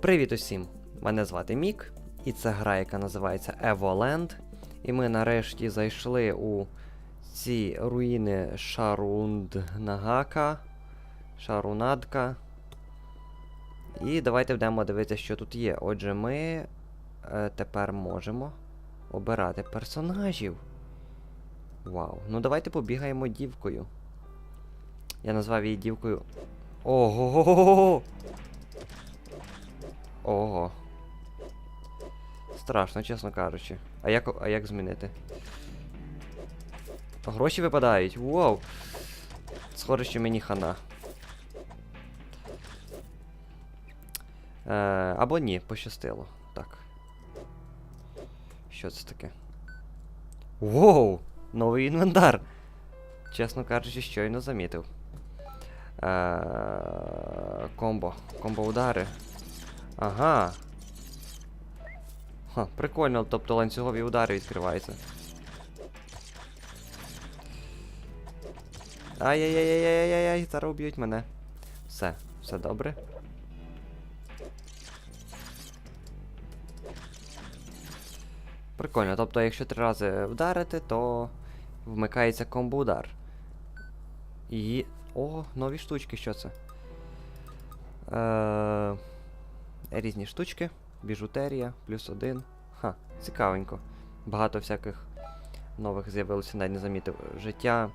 Привіт усім! Мене звати Мік, і це гра, яка називається Evoland. І ми нарешті зайшли у ці руїни Шарунднагака. Шарунадка. І давайте будемо дивитися, що тут є. Отже, ми е, тепер можемо обирати персонажів. Вау. Ну давайте побігаємо дівкою. Я назвав її дівкою. Ого! Ого. Страшно, чесно кажучи. А як, а як змінити? Гроші випадають. Вау! Схоже, що мені хана. Е, або ні, пощастило. Так. Що це таке? Воу! Новий інвентар! Чесно кажучи, щойно замітив. Е, комбо. Комбо удари. Ага. Ха, прикольно, тобто ланцюгові удари відкриваються. Ай-яй-яй-яй-яй-яй, зараз уб'ють мене. Все, все добре. Прикольно, тобто, якщо три рази вдарити, то вмикається комбо-удар. І. О, нові штучки, що це? Е... Різні штучки. Біжутерія, плюс один. Ха, цікавенько. Багато всяких нових з'явилося, навіть не замітив. Життя,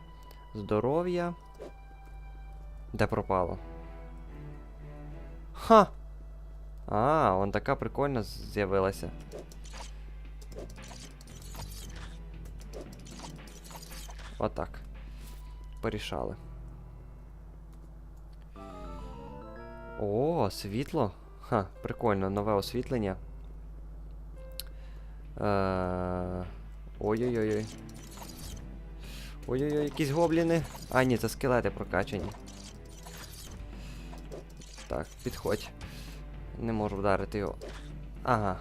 здоров'я. Де пропало? Ха! А, вон така прикольна з'явилася. Отак. Порішали. О, світло. Ха, прикольно, нове освітлення. Е, Ой-ой-ой. Ой-ой-ой, якісь гобліни. А, ні, це скелети прокачані. Так, підходь. Не можу вдарити його. Ага.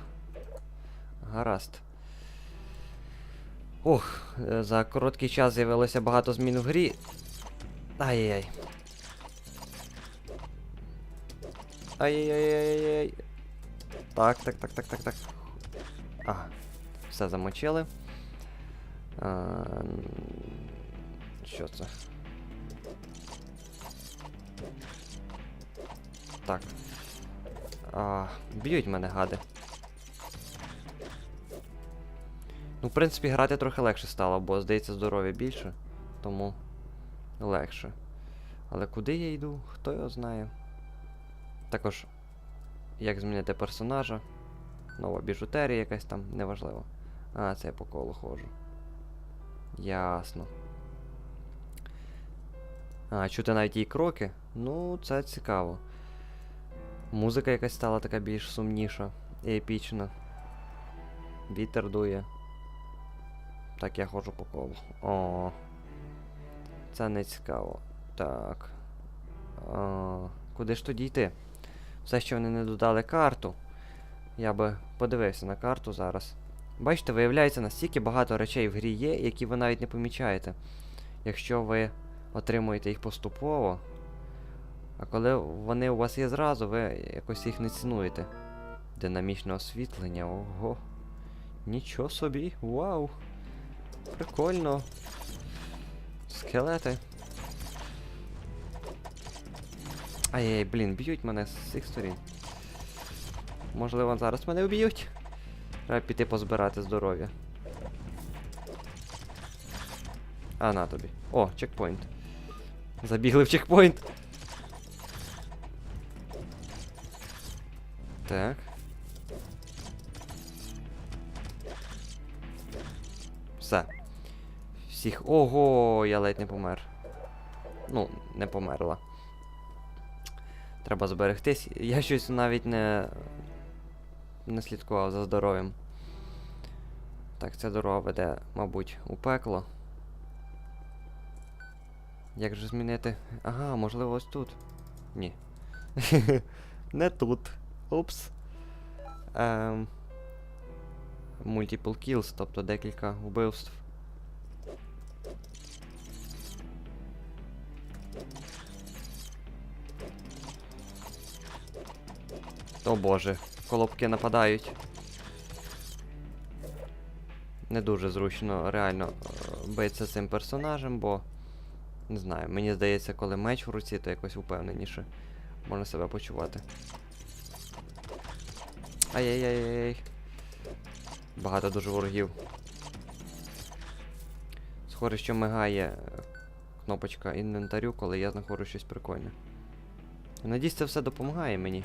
Гаразд. Ох, е, за короткий час з'явилося багато змін в грі. Ай-яй-яй. Ай-яй-яй-яй-яй. Так, так, так, так, так, так. Ага. Все замочили. А, що це? Так. А, б'ють мене гади. Ну, в принципі, грати трохи легше стало, бо, здається, здоров'я більше. Тому легше. Але куди я йду, хто його знає. Також, як змінити персонажа. Нова біжутерія якась там, неважливо. А, це я по колу ходжу. Ясно. А, чути навіть її кроки. Ну, це цікаво. Музика якась стала така більш сумніша і епічна. Вітер дує. Так, я ходжу по колу. О. Це не цікаво. Так. А, куди ж тоді йти? Все, що вони не додали карту. Я би подивився на карту зараз. Бачите, виявляється, настільки багато речей в грі є, які ви навіть не помічаєте. Якщо ви отримуєте їх поступово. А коли вони у вас є зразу, ви якось їх не цінуєте. Динамічне освітлення, ого. Нічого собі, вау. Прикольно. Скелети. Ай-яй, блін, б'ють мене з всіх сторін. Можливо, зараз мене вб'ють. Треба піти позбирати здоров'я. А, на тобі. О, чекпоінт. Забігли в чекпоінт. Так. Все. Всіх. Ого, я ледь не помер. Ну, не померла. Треба зберегтись. Я щось навіть не. не слідкував за здоров'ям. Так, ця дорога веде, мабуть, у пекло. Як же змінити? Ага, можливо, ось тут. Ні. не тут. Упс. Ем... Multiple kills, тобто декілька вбивств. О боже, колобки нападають. Не дуже зручно реально е, битися цим персонажем, бо. Не знаю, мені здається, коли меч в руці, то якось упевненіше можна себе почувати. Ай-яй-яй-яй. Багато дуже ворогів. Схоже, що мигає кнопочка інвентарю, коли я знаходжу щось прикольне. Надіюсь, це все допомагає мені.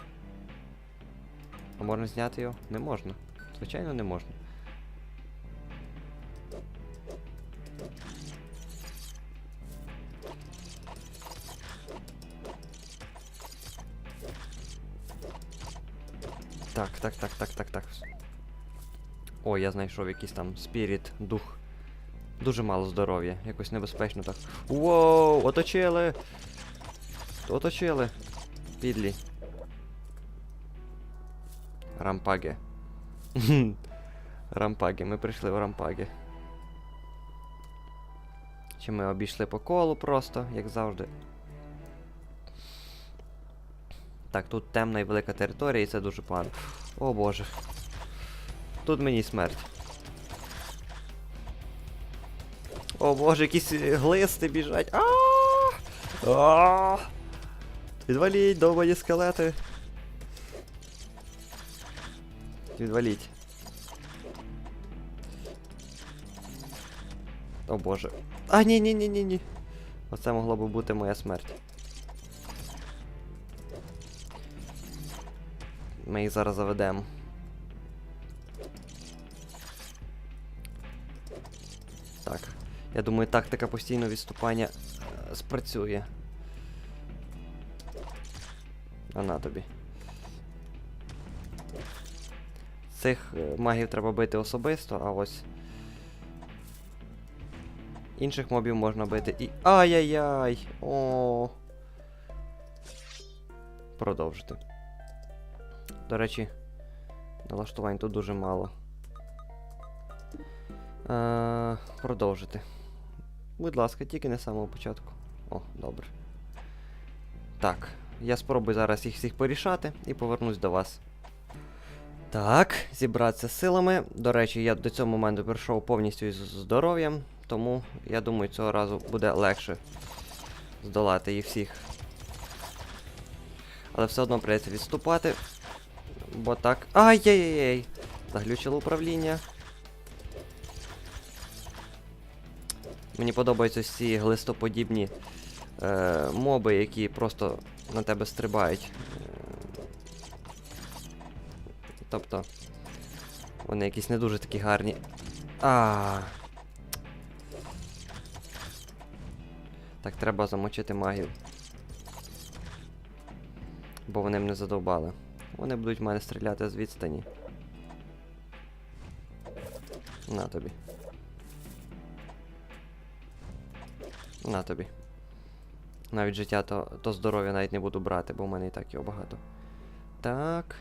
А можна зняти його? Не можна. Звичайно, не можна. Так, так, так, так, так, так. О, я знайшов якийсь там спіріт, дух. Дуже мало здоров'я, якось небезпечно так. Воу, оточили! Оточили. Підлі. Рампаги. Рампаги, ми прийшли в рампаги. Чи ми обійшли по колу просто, як завжди. Так, тут темна і велика територія, і це дуже погано. О боже. Тут мені смерть. О боже, якісь глисти біжать. А! А! Відваліть, довбані скелети. Відваліть. О боже. А, ні, ні, ні, ні, ні. Оце могло би бути моя смерть. Ми їх зараз заведемо. Так. Я думаю, тактика постійного відступання е, спрацює. А на тобі. Цих е, магів треба бити особисто, а ось. Інших мобів можна бити і. Ай-яй-яй! О. Продовжити. До речі, налаштувань тут дуже мало. Е, продовжити. Будь ласка, тільки не з самого початку. О, добре. Так, я спробую зараз їх всіх порішати і повернусь до вас. Так, зібратися силами. До речі, я до цього моменту прийшов повністю із здоров'ям, тому я думаю, цього разу буде легше здолати їх всіх. Але все одно прийдеться відступати. Бо так. Ай-яй-яй! Заглючило управління. Мені подобаються ці глистоподібні е, моби, які просто на тебе стрибають. Тобто. Вони якісь не дуже такі гарні. А. Так, треба замочити магів. Бо вони мене задовбали. Вони будуть в мене стріляти з відстані. На тобі. На тобі. Навіть життя, то, то здоров'я навіть не буду брати, бо в мене і так його багато. Так.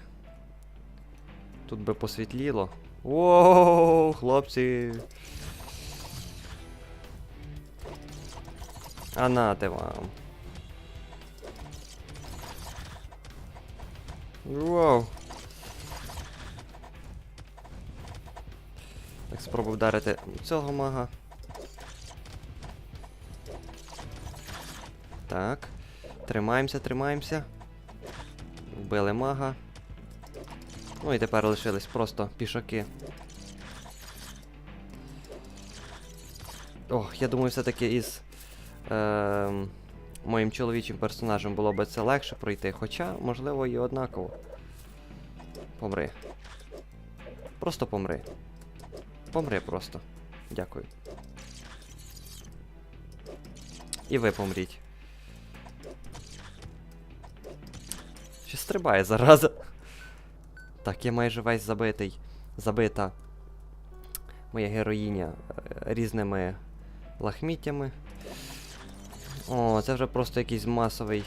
Тут би посвітліло. Воу, хлопці. А нате вам. Воу. Так, спробую вдарити цього мага. Так. Тримаємося, тримаємося. Вбили мага. Ну і тепер лишились просто пішаки. Ох, я думаю, все-таки із е, моїм чоловічим персонажем було би це легше пройти, хоча, можливо, і однаково. Помри. Просто помри. Помри просто. Дякую. І ви помріть. Ще стрибає зараза. Так, я майже весь забитий. Забита. Моя героїня е, різними лахміттями. О, це вже просто якийсь масовий.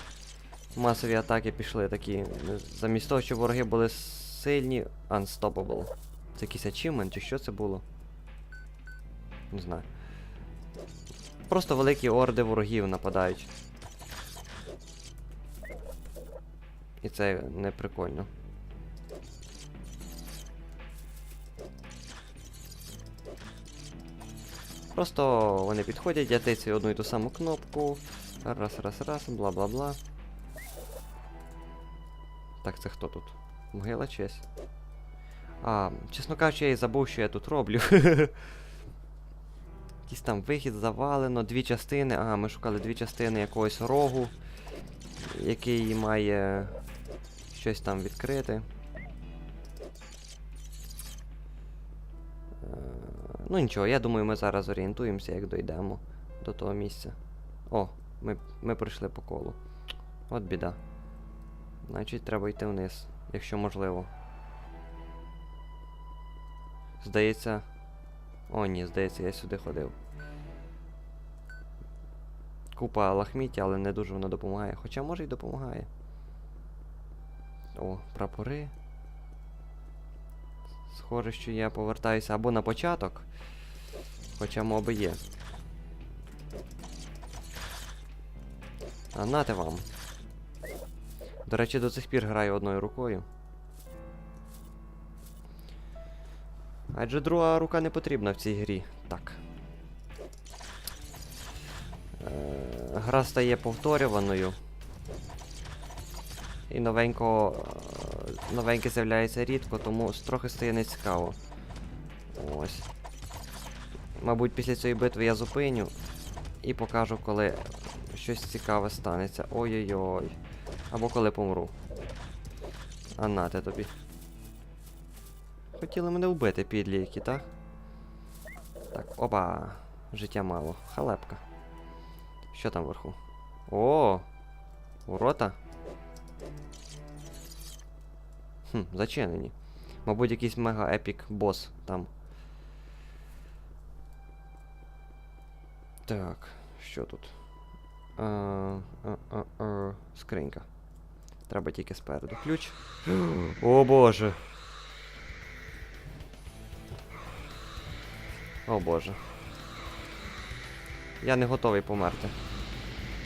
Масові атаки пішли такі. Замість того, щоб вороги були сильні. Unstoppable. Це якийсь ачівмент, чи що це було? Не знаю. Просто великі орди ворогів нападають. І це не прикольно. Просто вони підходять, я тицю одну і ту саму кнопку. Раз, раз, раз, бла бла бла. Так, це хто тут? Могила честь. А, чесно кажучи, я і забув, що я тут роблю. Якийсь там вихід завалено, дві частини. Ага, ми шукали дві частини якогось рогу, який має щось там відкрити. Ну нічого, я думаю, ми зараз орієнтуємося, як дійдемо до того місця. О, ми, ми прийшли по колу. От біда. Значить, треба йти вниз, якщо можливо. Здається. О, ні, здається, я сюди ходив. Купа лахміття, але не дуже воно допомагає. Хоча може й допомагає. О, прапори. Схоже, що я повертаюся або на початок. Хоча моби є. А нате вам. До речі, до цих пір граю одною рукою. Адже друга рука не потрібна в цій грі. Так. Е, гра стає повторюваною. І новенько, новеньке з'являється рідко, тому трохи стає нецікаво. Ось. Мабуть, після цієї битви я зупиню і покажу, коли щось цікаве станеться. Ой-ой-ой. Або коли помру. А нате тобі. Хотіли мене вбити, підлі які, так? Так, опа. Життя мало. Халепка. Що там вверху? О! Ворота? Хм, зачинені. Мабуть, якийсь мега епік бос там. Так, що тут? А, а, а, а, скринька. Треба тільки спереду. Ключ. О боже. О боже. Я не готовий померти.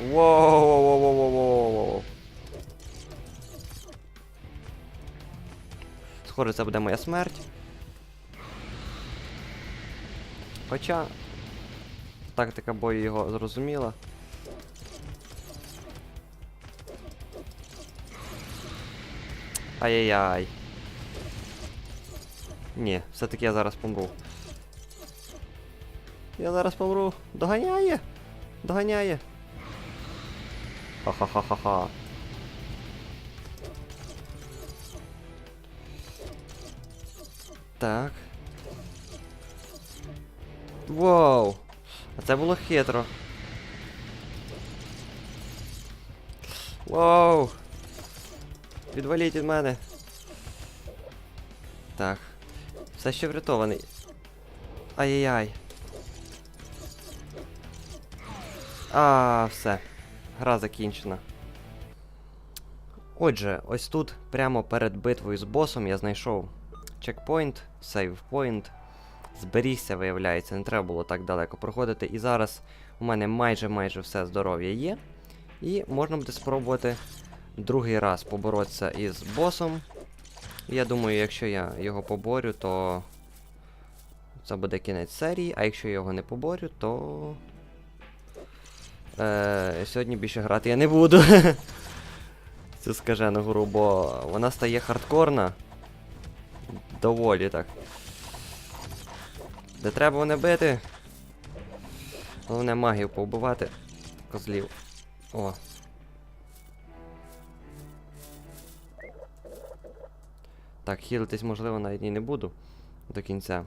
Воу-воу-воу-воу-воу-воу. Схоже, це буде моя смерть. Хоча. Тактика бою його зрозуміла. Ай-яй-яй. Ні, все-таки я зараз помру. Я зараз помру. Доганяє! Доганяє. Ха-ха-ха-ха-ха. Так. Вау! А це було хитро. Вау! Відваліть від мене. Так. Все ще врятований. Ай-яй-яй. А, все. Гра закінчена. Отже, ось тут, прямо перед битвою з босом, я знайшов чекпоінт, сейвпоінт. Зберігся, виявляється, не треба було так далеко проходити. І зараз у мене майже майже все здоров'я є. І можна буде спробувати другий раз поборотися із босом. Я думаю, якщо я його поборю, то це буде кінець серії, а якщо я його не поборю, то. Е, сьогодні більше грати я не буду. Цю скажену гру, бо вона стає хардкорна. Доволі так. Де треба мене бити. Головне магів повбивати. Козлів. О. Так, хілитись, можливо, навіть і не буду до кінця.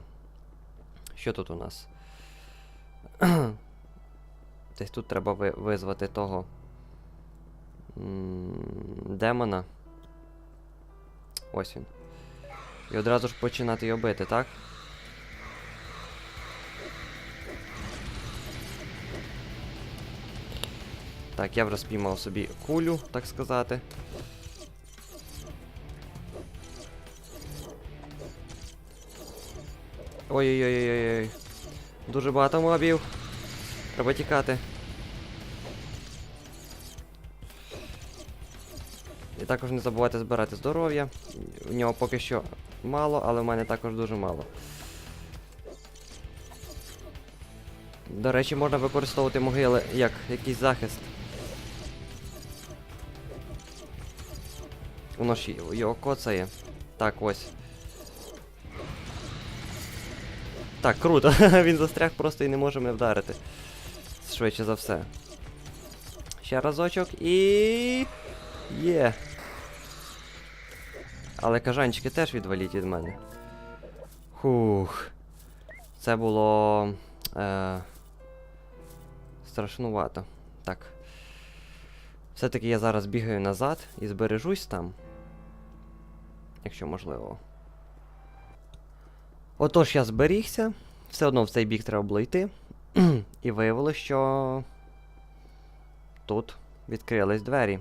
Що тут у нас? Десь тут треба ви визвати того демона. Ось він. І одразу ж починати його бити, так? Так, я вже спіймав собі кулю, так сказати. Ой-ой-ой-ой-ой. Дуже багато мобів. Треба тікати. І також не забувайте збирати здоров'я. У нього поки що мало, але в мене також дуже мало. До речі, можна використовувати могили як якийсь захист. Воно ж його коцає. Так, ось. Так, круто. Він застряг просто і не може мене вдарити. Швидше за все. Ще разочок і. Є. Але кажанчики теж відваліть від мене. Хух. Це було. Е... Страшнувато. Так. Все-таки я зараз бігаю назад і збережусь там. Якщо можливо. Отож, я зберігся. Все одно в цей бік треба було йти. І виявилося, що. Тут відкрились двері.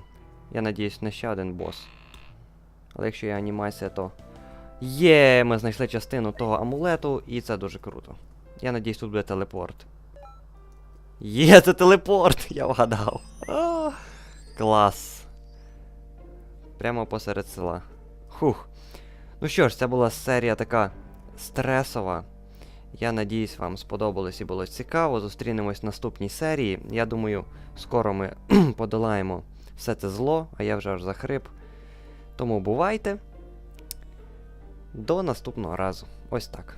Я надіюсь, не ще один бос. Але якщо є анімація, то. Є, ми знайшли частину того амулету, і це дуже круто. Я надіюсь, тут буде телепорт. Є, це телепорт! Я вгадав. А, клас. Прямо посеред села. Хух. Ну що ж, це була серія така стресова. Я надіюсь, вам сподобалось і було цікаво. Зустрінемось в наступній серії. Я думаю, скоро ми подолаємо все це зло, а я вже аж захрип. Тому бувайте. До наступного разу. Ось так.